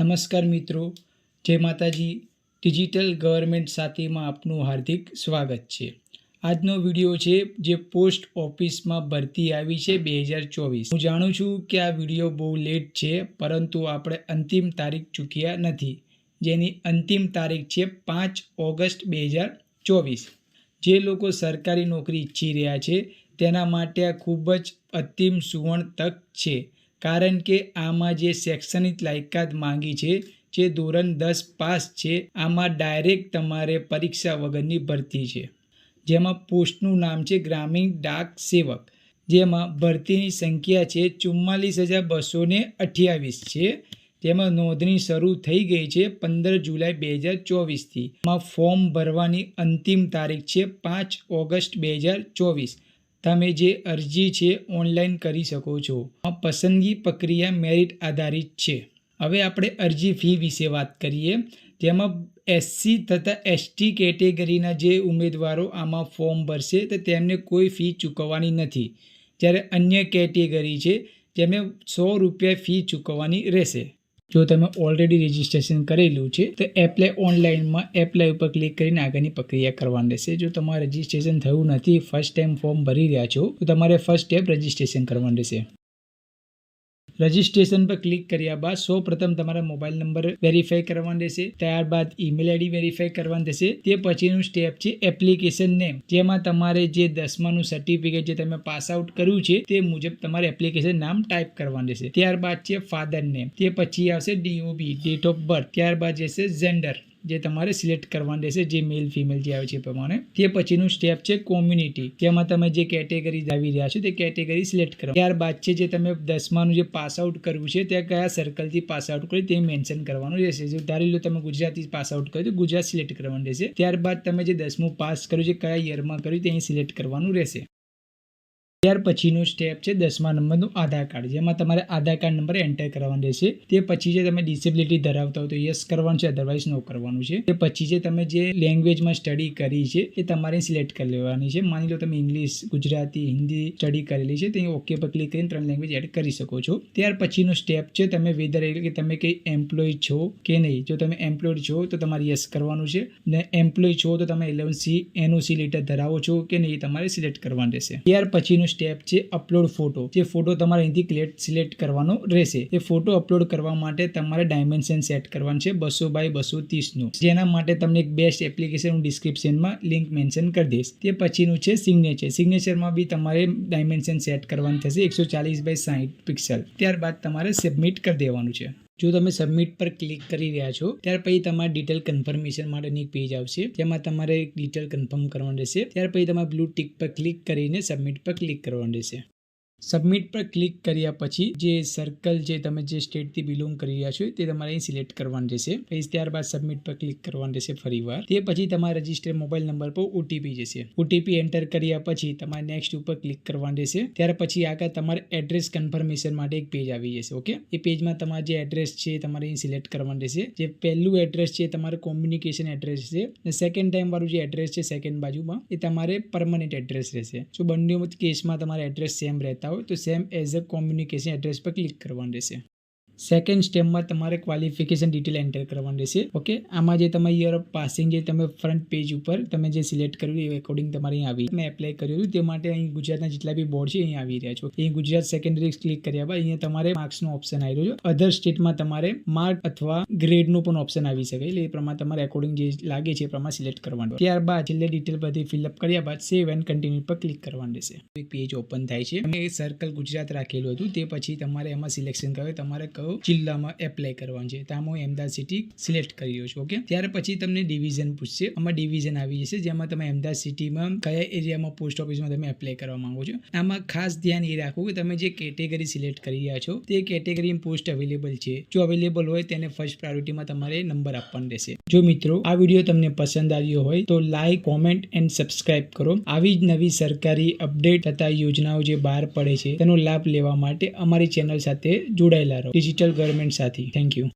નમસ્કાર મિત્રો, જય માતાજી. ડિજિટલ ગવર્મેન્ટ સાથેમાં આપનું હાર્દિક સ્વાગત છે. આજનો વીડિયો છે જે પોસ્ટ ઓફિસમાં ભરતી આવી છે બે હજાર ચોવીસ. હું જાણું છું કે આ વીડિયો બહુ લેટ છે, પરંતુ આપણે અંતિમ તારીખ ચૂક્યા નથી, જેની અંતિમ તારીખ છે પાંચ ઓગસ્ટ બે હજાર ચોવીસ. જે લોકો સરકારી નોકરી ઈચ્છી રહ્યા છે, તેના માટે આ ખૂબ જ અંતિમ સુવર્ણ તક છે. કારણ કે આમાં જે શૈક્ષણિક લાયકાત માંગી છે, જે ધોરણ દસ પાસ છે, આમાં ડાયરેક્ટ તમારે પરીક્ષા વગરની ભરતી છે. જેમાં પોસ્ટનું નામ છે ગ્રામીણ ડાક સેવક. જેમાં ભરતીની સંખ્યા છે ચુમ્માલીસ હજાર બસો અઠ્યાવીસ છે. જેમાં નોંધણી શરૂ થઈ ગઈ છે પંદર જુલાઈ બે હજાર ચોવીસથી. માં ફોર્મ ભરવાની અંતિમ તારીખ છે પાંચ ઓગસ્ટ બે હજાર ચોવીસ. તમે જે અરજી છે, ઓનલાઈન કરી શકો છો. આ પસંદગી પ્રક્રિયા મેરિટ આધારિત છે. હવે આપણે અરજી ફી વિશે વાત કરીએ. જેમાં એસસી તથા એસટી કેટેગરીના જે ઉમેદવારો આમાં ફોર્મ ભરશે, તો તેમને કોઈ ફી ચૂકવવાની નથી. જ્યારે અન્ય કેટેગરી છે જેમને સો રૂપિયા ફી ચૂકવવાની રહેશે. જો તમે ઓલરેડી રજિસ્ટ્રેશન કરેલું છે, તો એપ્લાય ઓનલાઈનમાં એપ્લાય ઉપર ક્લિક કરીને આગળની પ્રક્રિયા કરવાની રહેશે. જો તમારે રજિસ્ટ્રેશન થયું નથી ફર્સ્ટ ટાઈમ ફોર્મ ભરી રહ્યા છો, તો તમારે ફર્સ્ટ સ્ટેપ રજિસ્ટ્રેશન કરવાનું રહેશે. રજિસ્ટ્રેશન પર ક્લિક કર્યા બાદ સૌ પ્રથમ તમારા મોબાઈલ નંબર વેરીફાઈ કરવાનો રહેશે. ત્યારબાદ ઈમેલ આઈડી વેરીફાઈ કરવાનું રહેશે. તે પછીનું સ્ટેપ છે એપ્લિકેશન નેમ જેમાં તમારે જે દસમાનું સર્ટિફિકેટ જે તમે પાસ આઉટ કર્યું છે, તે મુજબ તમારે એપ્લિકેશન નામ ટાઈપ કરવાનું રહેશે. ત્યારબાદ છે ફાધર નેમ તે પછી આવશે ડીઓબી ડેટ ઓફ બર્થ ત્યારબાદ જશે જેન્ડર જે તમારે સિલેક્ટ કરવાનું રહેશે, જે મેલ ફિમેલ જે આવે છે એ પ્રમાણે. તે પછીનું સ્ટેપ છે કોમ્યુનિટી જેમાં તમે જે કેટેગરી આવી રહ્યા છો, તે કેટેગરી સિલેક્ટ કરો. ત્યારબાદ છે જે તમે દસમાનું જે પાસ આઉટ કરવું છે ત્યાં કયા સર્કલથી પાસ આઉટ કર્યું તે મેન્શન કરવાનું રહેશે. જો ધારી લો તમે ગુજરાતી પાસ આઉટ કર્યું તો ગુજરાત સિલેક્ટ કરવાનું રહેશે. ત્યારબાદ તમે જે દસમું પાસ કર્યું છે, કયા યરમાં કર્યું તે અહીં સિલેક્ટ કરવાનું રહેશે. ત્યાર પછીનું સ્ટેપ છે દસમા નંબરનું આધાર કાર્ડ જેમાં તમારે આધાર કાર્ડ નંબર એન્ટર કરવાનો રહેશે. તે પછી જે તમે ડિસેબિલિટી ધરાવતા હો તો યસ કરવાનું છે અધરવાઇઝ નો કરવાનું છે. તે પછી જે તમે જે લેંગ્વેજમાં સ્ટડી કરી છે એ તમારે સિલેક્ટ કરી લેવાની છે. માની લો તમે ઇંગ્લિશ ગુજરાતી, હિન્દી સ્ટડી કરેલી છે, તે ઓકે પર ક્લિક કરીને ત્રણ લેંગ્વેજ એડ કરી શકો છો. ત્યાર પછીનું સ્ટેપ છે તમે વેધર એટલે કે તમે કંઈ એમ્પ્લોય છો કે નહીં. જો તમે એમ્પ્લોયડ છો તો તમારે યસ કરવાનું છે. ને એમ્પ્લોય છો તો તમે ઇલેવન સી એનઓસી લેટર ધરાવો છો કે નહીં એ તમારે સિલેક્ટ કરવાનું રહેશે. ત્યાર પછીનું સ્ટેપ છે અપલોડ ફોટો જે ફોટો તમારે અહીંથી સિલેક્ટ કરવાનો રહેશે. એ ફોટો અપલોડ કરવા માટે તમારે ડાયમેન્શન સેટ કરવાનું છે, બસો બાય બસો ત્રીસનું. જેના માટે તમને એક બેસ્ટ એપ્લિકેશન હું ડિસ્ક્રિપ્શનમાં લિંક મેન્શન કરી દઈશ. તે પછીનું છે સિગ્નેચર સિગ્નેચરમાં બી તમારે ડાયમેન્શન સેટ કરવાનું થશે, એકસો ચાલીસ બાય સાહીઠ પિક્સલ ત્યારબાદ તમારે સબમિટ કરી દેવાનું છે. જો તમે સબમિટ પર ક્લિક કરી રહ્યા છો, ત્યાર પછી તમારે ડિટેલ કન્ફર્મેશન માટેની પેજ આવશે. જેમાં તમારે ડિટેલ કન્ફર્મ કરવાનું રહેશે. ત્યાર પછી તમારે બ્લુ ટિક પર ક્લિક કરીને સબમિટ પર ક્લિક કરવાનું રહેશે. સબમિટ પર ક્લિક કર્યા પછી જે સર્કલ જે તમે જે સ્ટેટથી બિલોંગ કરી રહ્યા છો તે તમારે અહીં સિલેક્ટ કરવાનું રહેશે. પછી ત્યારબાદ સબમિટ પર ક્લિક કરવાનું રહેશે ફરીવાર. તે પછી તમારા રજિસ્ટર મોબાઈલ નંબર પર ઓટીપી જશે. ઓટીપી એન્ટર કર્યા પછી તમારે નેક્સ્ટ ઉપર ક્લિક કરવાનું રહેશે. ત્યાર પછી આગળ તમારે એડ્રેસ કન્ફર્મેશન માટે એક પેજ આવી જશે ઓકે એ પેજમાં તમારે જે એડ્રેસ છે તમારે અહીં સિલેક્ટ કરવાનું રહેશે. જે પહેલું એડ્રેસ છે તમારે કોમ્યુનિકેશન એડ્રેસ છે. અને સેકન્ડ ટાઈમ વાળું જે એડ્રેસ છે સેકન્ડ બાજુમાં એ તમારે પરમનન્ટ એડ્રેસ રહેશે. જો બંને કેસમાં તમારે એડ્રેસ સેમ રહેતા હોય તો same as a communication address પર ક્લિક કરવાનું રહેશે. સેકન્ડ સ્ટેપમાં તમારે ક્વોલિફિકેશન ડિટેલ એન્ટર કરવાનું રહેશે. ઓકે આમાં જે તમે યર ઓફ પાસિંગ જે તમે ફ્રન્ટ પેજ ઉપર તમે જે સિલેક્ટ કર્યું એ એકોર્ડિંગ તમારે અહીં આવી. મેં એપ્લાય કર્યું હતું, તે માટે અહીં ગુજરાતના જેટલા બી બોર્ડ છે, અહીં આવી રહ્યા છો. અહીં ગુજરાત સેકન્ડરી ક્લિક કર્યા બાદ અહીંયા તમારે માર્ક્સનો ઓપ્શન આવી રહ્યો છે. અધર સ્ટેટમાં તમારે માર્ક અથવા ગ્રેડનું પણ ઓપ્શન આવી શકે. એટલે એ પ્રમાણે તમારે એકોર્ડિંગ જે લાગે છે એ પ્રમાણે સિલેક્ટ કરવાનું. ત્યારબાદ છેલ્લે ડિટેલ બધી ફિલઅપ કર્યા બાદ સેવ એન્ડ કન્ટિન્યુ પર ક્લિક કરવાનું રહેશે. પેજ ઓપન થાય છે. અમે સર્કલ ગુજરાત રાખેલું હતું. તે પછી તમારે એમાં સિલેક્શન કર્યું તમારે કયો જિલ્લામાં એપ્લાય કરવાનું છે. ત્યાં હું અમદાવાદ સિટી સિલેક્ટ કરી રહ્યો છું ઓકે ત્યાર પછી તમને ડિવિઝન પૂછશે. આમાં ડિવિઝન આવી જશે, જેમાં તમે અમદાવાદ સિટીમાં કયા એરિયામાં પોસ્ટ ઓફિસમાં તમે એપ્લાય કરવા માંગો છો. આમાં ખાસ ધ્યાન એ રાખવું કે તમે જે કેટેગરી સિલેક્ટ કરી રહ્યા છો, તે કેટેગરીમાં પોસ્ટ અવેલેબલ છે. જો અવેલેબલ હોય, તેને ફર્સ્ટ પ્રાયોરિટીમાં તમારે નંબર આપવાનો રહેશે. જો મિત્રો, આ વીડિયો તમને પસંદ આવ્યો હોય, તો લાઈક કોમેન્ટ એન્ડ સબસ્ક્રાઇબ કરો. આવી જ નવી સરકારી અપડેટ તથા યોજનાઓ જે બહાર પડે છે, તેનો લાભ લેવા માટે અમારી ચેનલ સાથે જોડાયેલા રહો. ડિજિટલ ગવર્મેન્ટ સાથી. Thank you